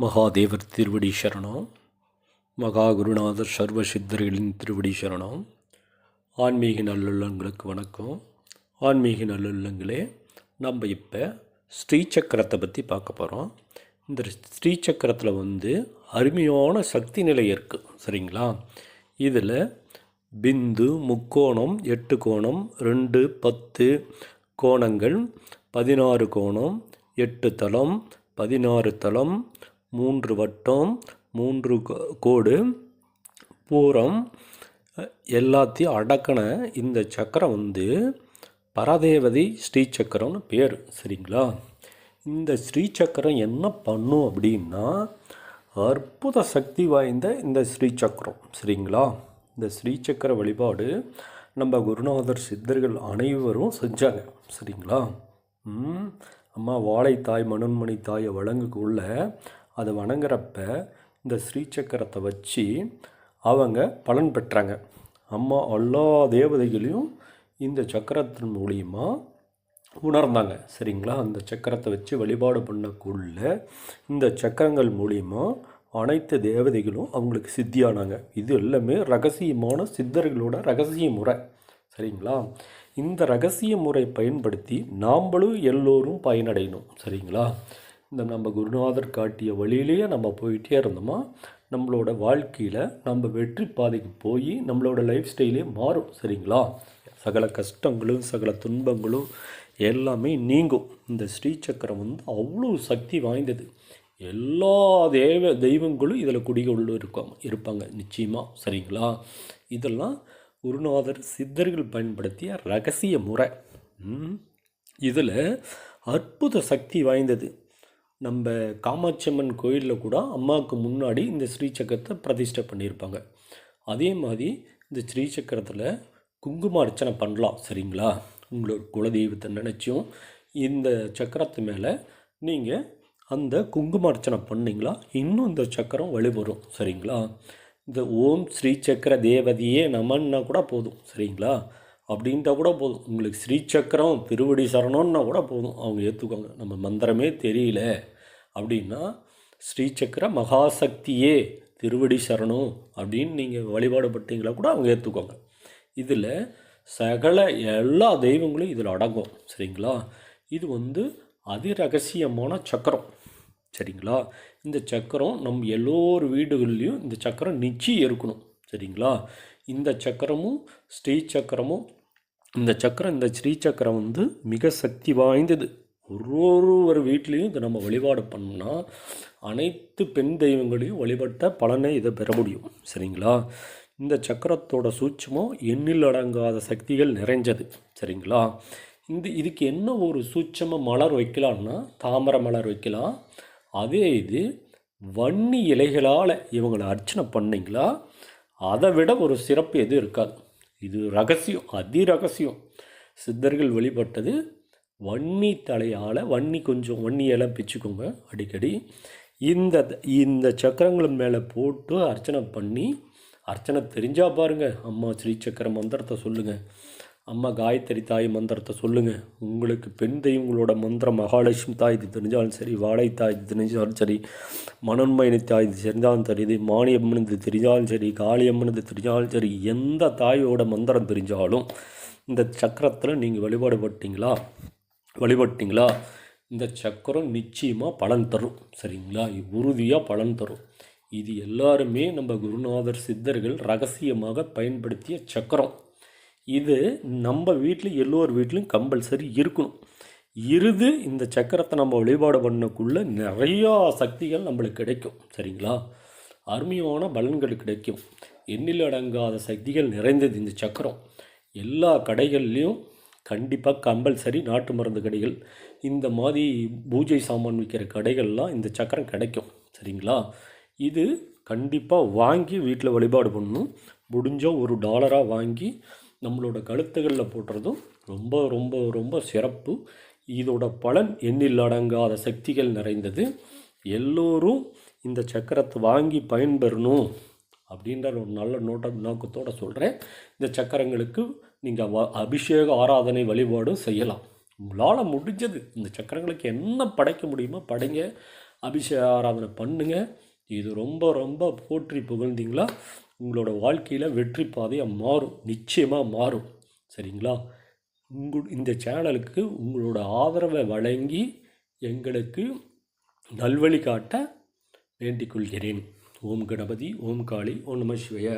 மகாதேவர் திருவடி சரணம் மகா குருநாதர் சர்வ சித்தர்களின் திருவடி சரணம் ஆன்மீக நல்லுள்ளங்களுக்கு வணக்கம். ஆன்மீக நல்லுள்ளங்களே நம்ம இப்போ ஸ்ரீசக்கரத்தை பற்றி பார்க்க போகிறோம் இந்த ஸ்ரீசக்கரத்தில் வந்து அருமையான சக்தி நிலை இருக்குது சரிங்களா? இதில் பிந்து முக்கோணம் எட்டு கோணம் ரெண்டு பத்து கோணங்கள் பதினாறு கோணம் எட்டு தளம் பதினாறு தளம் மூன்று வட்டம் மூன்று கோ- கோடு பூரம் எல்லாத்தையும் அடக்கின இந்த சக்கரம் வந்து பரதேவதை ஸ்ரீ சக்கரம்னு பேர் சரிங்களா? இந்த ஸ்ரீ சக்கரம் என்ன பண்ணும் அப்படின்னா அற்புத சக்தி வாய்ந்த இந்த ஸ்ரீ சக்கரம் சரிங்களா? இந்த ஸ்ரீ சக்கர வழிபாடு நம்ம குருநாதர் சித்தர்கள் அனைவரும் செஞ்சாங்க சரிங்களா? அம்மா வாழைத்தாய் மனோன்மணி தாயை வழங்குக்குள்ள அதை வணங்குறப்ப இந்த ஸ்ரீசக்கரத்தை வச்சு அவங்க பலன் பெற்றாங்க. அம்மா எல்லா தேவதைகளையும் இந்த சக்கரத்தின் மூலியமா உணர்ந்தாங்க. சரிங்களா? அந்த சக்கரத்தை வச்சு வழிபாடு பண்ணக்குள்ள இந்த சக்கரங்கள் மூலியமா அனைத்து தேவதைகளும் அவங்களுக்கு சித்தியானாங்க. இது எல்லாமே ரகசியமான சித்தர்களோட ரகசிய முறை. சரிங்களா? இந்த ரகசிய முறை பயன்படுத்தி நாம்களும் எல்லோரும் பயனடையணும். சரிங்களா? இந்த நம்ம குருநாதர் காட்டிய வழியிலேயே நம்ம போயிட்டே இருந்தோமா நம்மளோட வாழ்க்கையில் நம்ம வெற்றி பாதைக்கு போய் நம்மளோட லைஃப் ஸ்டைலே மாறும் சரிங்களா? சகல கஷ்டங்களும் சகல துன்பங்களும் எல்லாமே நீங்கும். இந்த ஸ்ரீசக்கரம் வந்து அவ்வளோ சக்தி வாய்ந்தது. எல்லா தேவ தெய்வங்களும் இதில் குடிகொள்ள இருக்காங்க இருப்பாங்க நிச்சயமாக சரிங்களா? இதெல்லாம் குருநாதர் சித்தர்கள் பயன்படுத்திய ரகசிய முறை. இதில் அற்புத சக்தி வாய்ந்தது. நம்ம காமாட்சியம்மன் கோயிலில் கூட அம்மாவுக்கு முன்னாடி இந்த ஸ்ரீசக்கரத்தை பிரதிஷ்டை பண்ணியிருப்பாங்க. அதே மாதிரி இந்த ஸ்ரீசக்கரத்தில் குங்கும அர்ச்சனை பண்ணலாம் சரிங்களா? உங்களோட குலதெய்வத்தை நினச்சும் இந்த சக்கரத்து மேலே நீங்கள் அந்த குங்கும அர்ச்சனை பண்ணிங்களா? இன்னும் இந்த சக்கரம் வழிபடும் சரிங்களா? இந்த ஓம் ஸ்ரீ சக்கர தேவதையே நமன்னா கூட போதும் சரிங்களா? அப்படின்ட்டா கூட போதும். உங்களுக்கு ஸ்ரீ சக்கரம் திருவடி சரணம்னா கூட போதும். அவங்க ஏற்றுக்குவாங்க நம்ம மந்திரமே தெரியல அப்படின்னா ஸ்ரீசக்கர மகாசக்தியே திருவடி சரணம் அப்படின்னு நீங்கள் வழிபாடு பட்டீங்களா கூட அவங்க ஏற்றுக்குவாங்க இதில் சகல எல்லா தெய்வங்களும் இதில் அடங்கும். சரிங்களா? இது வந்து அதிரகசியமான சக்கரம். சரிங்களா? இந்த சக்கரம் நம் எல்லோர் வீடுகள்லேயும் இந்த சக்கரம் நிச்சயம் இருக்கணும். சரிங்களா? இந்த சக்கரமும் ஸ்ரீ சக்கரமும் இந்த சக்கரம் இந்த ஸ்ரீ சக்கரம் வந்து மிக சக்தி வாய்ந்தது. ஒரு ஒரு ஒரு வீட்லேயும் இதை நம்ம வழிபாடு பண்ணோம்னா அனைத்து பெண் தெய்வங்களையும் வழிபட்ட பலனை இதை பெற முடியும். சரிங்களா? இந்த சக்கரத்தோட சூட்சமம் எண்ணில் அடங்காத சக்திகள் நிறைஞ்சது. சரிங்களா? இந்த இதுக்கு என்ன ஒரு சூட்சம மலர் வைக்கலாம்னா தாமரை மலர் வைக்கலாம். அதே இது வன்னி இலைகளால் இவங்களை அர்ச்சனை பண்ணிங்களா? அதை விட ஒரு சிறப்பு எதுவும் இருக்காது. இது ரகசியம் அதி ரகசியம். சித்தர்கள் வழிபட்டது வன்னி தலையால் வன்னி கொஞ்சம் வன்னி பிச்சுக்கோங்க அடிக்கடி. இந்த இந்த சக்கரங்கள் மேலே போட்டு அர்ச்சனை பண்ணி அர்ச்சனை தெரிஞ்சால் பாருங்க. அம்மா ஸ்ரீ சக்கர மந்திரத்தை சொல்லுங்கள் அம்மா காயத்ரி தாய் மந்திரத்தை சொல்லுங்கள் உங்களுக்கு பெண் தெய்வங்களோட மந்திரம் மகாலட்சுமி தாய் இது தெரிஞ்சாலும் சரி வாழை தாய் இது தெரிஞ்சாலும் சரி மனோன்மயனி தாய் இது தெரிஞ்சாலும் சரி இது மானியம்மன் இது தெரிஞ்சாலும் சரி காளியம்மன் இது தெரிஞ்சாலும் சரி எந்த தாயோட மந்திரம் தெரிஞ்சாலும் இந்த சக்கரத்தில் நீங்கள் வழிபாடு பட்டீங்களா? வழிபட்டீங்களா? இந்த சக்கரம் நிச்சயமாக பலன் தரும். சரிங்களா? உறுதியாக பலன் தரும். இது எல்லாருமே நம்ம குருநாதர் சித்தர்கள் ரகசியமாக பயன்படுத்திய சக்கரம். இது நம்ம வீட்டில் எல்லோர் வீட்லையும் கம்பல்சரி இருக்கணும். இருது இந்த சக்கரத்தை நம்ம வழிபாடு பண்ணக்குள்ளே நிறையா சக்திகள் நம்மளுக்கு கிடைக்கும். சரிங்களா? அருமையான பலன்கள் கிடைக்கும். எண்ணில் அடங்காத சக்திகள் நிறைந்தது இந்த சக்கரம். எல்லா கடைகள்லையும் கண்டிப்பாக கம்பல்சரி நாட்டு மருந்து கடைகள் இந்த மாதிரி பூஜை சாமான் விற்கிற கடைகள்லாம் இந்த சக்கரம் கிடைக்கும். சரிங்களா? இது கண்டிப்பாக வாங்கி வீட்டில் வழிபாடு பண்ணணும். முடிஞ்சால் ஒரு டாலராக வாங்கி நம்மளோட கழுத்துகளில் போடுறதும் ரொம்ப ரொம்ப ரொம்ப சிறப்பு. இதோட பலன் எண்ணில் அடங்காத சக்திகள் நிறைந்தது. எல்லோரும் இந்த சக்கரத்தை வாங்கி பயன்பெறணும் அப்படின்ற ஒரு நல்ல நோட்ட நோக்கத்தோடு சொல்கிறேன் இந்த சக்கரங்களுக்கு நீங்கள் வ அபிஷேக ஆராதனை வழிபாடும் செய்யலாம். உங்களால் முடிஞ்சது. இந்த சக்கரங்களுக்கு என்ன படைக்க முடியுமோ படைங்க. அபிஷேக ஆராதனை பண்ணுங்கள் இது ரொம்ப ரொம்ப போற்றி புகழ்ந்தீங்களா? உங்களோட வாழ்க்கையில் வெற்றி பாதையாக மாறும். நிச்சயமாக மாறும். சரிங்களா? உங்கள் இந்த சேனலுக்கு உங்களோட ஆதரவை வழங்கி எங்களுக்கு நல்வழி காட்ட வேண்டிக் கொள்கிறேன். ஓம் கணபதி ஓம் காளி ஓம் நம சிவய.